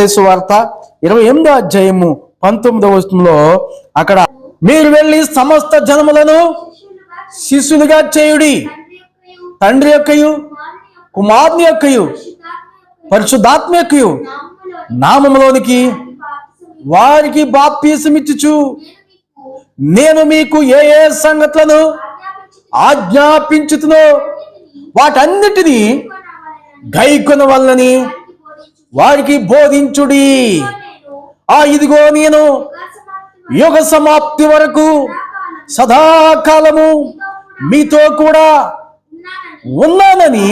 వార్త ఇరవై ఎనిమిదో అధ్యాయము పంతొమ్మిదవ వచనంలో అక్కడ మీరు వెళ్ళి సమస్త జనములను శిష్యులుగా చేయుడి తండ్రి యొక్కయు కుమారుని యొక్కయు పరిశుద్ధాత్మ యొక్కయు నామములోనికి వారికి బాప్తీసమిచ్చుచు. నేను మీకు ఏ ఏ సంగతులను ఆజ్ఞాపించుతునో వాటన్నిటినీ గైకొన వల్లని వారికి బోధించుడి. ఆ ఇదిగో నేను యుగ సమాప్తి వరకు సదాకాలము మీతో కూడా ఉన్నానని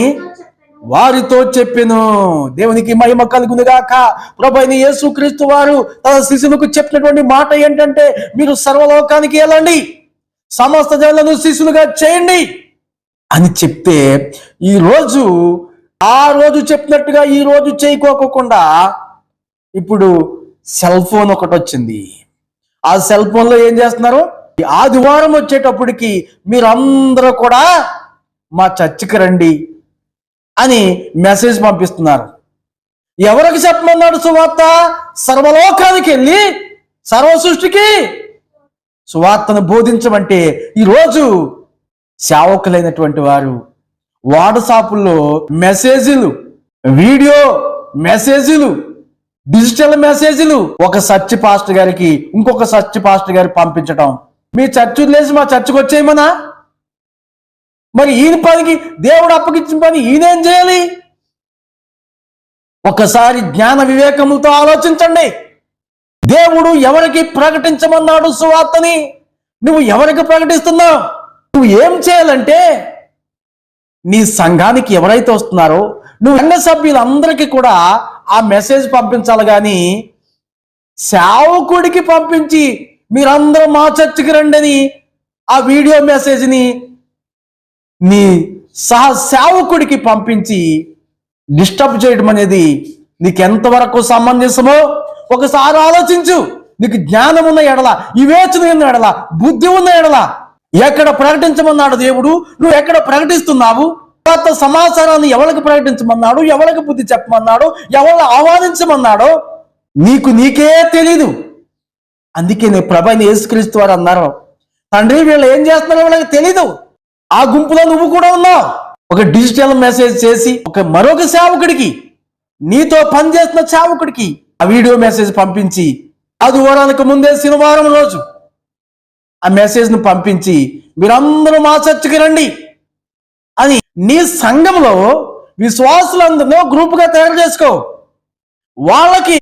వారితో చెప్పెను. దేవునికి మహిమ కలుగును గాక ప్రభైన యేసుక్రీస్తు వారు తన శిశువుకు చెప్పినటువంటి మాట ఏంటంటే మీరు సర్వలోకానికి వెళ్ళండి సమస్త జనులను శిశువులుగా చేయండి అని చెప్తే ఈ రోజు ఆ రోజు చెప్పినట్టుగా ఈ రోజు చేయకోకుండా ఇప్పుడు సెల్ ఫోన్ ఒకటి వచ్చింది. ఆ సెల్ ఫోన్లో ఏం చేస్తున్నారు? ఈ ఆదివారం వచ్చేటప్పటికి మీరందరూ కూడా మా చర్చికి రండి అని మెసేజ్ పంపిస్తున్నారు. ఎవరికి చెప్పమన్నాడు సువార్త? సర్వలోకానికి వెళ్ళి సర్వ సృష్టికి? సువార్తను బోధించమంటే ఈరోజు సేవకులైనటువంటి వారు వాట్సాప్లో మెసేజ్లు వీడియో మెసేజ్లు డిజిటల్ మెసేజ్లు ఒక సర్చ్ పాస్టర్ గారికి ఇంకొక సర్చ్ పాస్టర్ గారికి పంపించటం. మీ చర్చ్ లేచి మా చర్చకు వచ్చేయమనా? మరి ఈయన పనికి దేవుడు అప్పగించిన పని ఈయనేం చేయాలి? ఒకసారి జ్ఞాన వివేకములతో ఆలోచించండి. దేవుడు ఎవరికి ప్రకటించమన్నాడు సువార్తని? నువ్వు ఎవరికి ప్రకటిస్తున్నావు? నువ్వు ఏం చేయాలంటే నీ సంఘానికి ఎవరైతే వస్తున్నారో నువ్వు సంఘ సభ్యులందరికీ కూడా ఆ మెసేజ్ పంపించాలి కానీ సేవకుడికి పంపించి మీరందరూ మా చర్చికి రండి అని ఆ వీడియో మెసేజ్ని నీ సహ సేవకుడికి పంపించి డిస్టర్బ్ చేయడం అనేది నీకు ఎంతవరకు సమంజసమో ఒకసారి ఆలోచించు. నీకు జ్ఞానం ఉన్న ఎడల వివేచన ఉన్న ఎడల బుద్ధి ఉన్న ఎడల ఎక్కడ ప్రకటించమన్నాడు దేవుడు? నువ్వు ఎక్కడ ప్రకటిస్తున్నావు? తర్వాత సమాచారాన్ని ఎవరికి ప్రకటించమన్నాడు? ఎవరికి బుద్ధి చెప్పమన్నాడు? ఎవరిని ఆహ్వానించమన్నాడో నీకు నీకే తెలీదు. అందుకే నేను ప్రభని యేసుక్రీస్తు వారు అన్నారు. తండ్రి వీళ్ళు ఏం చేస్తున్నారో వాళ్ళకి తెలీదు. ఆ గుంపులో నువ్వు కూడా ఉన్నావు. ఒక డిజిటల్ మెసేజ్ చేసి ఒక మరొక సేవకుడికి నీతో పనిచేస్తున్న సేవకుడికి ఆ వీడియో మెసేజ్ పంపించి ఆదివారానికి ముందే శనివారం రోజు ఆ మెసేజ్ను పంపించి మీరందరూ మా చర్చకి రండి అని నీ సంఘంలో విశ్వాసులందరినో గ్రూప్గా తయారు చేసుకో. వాళ్ళకి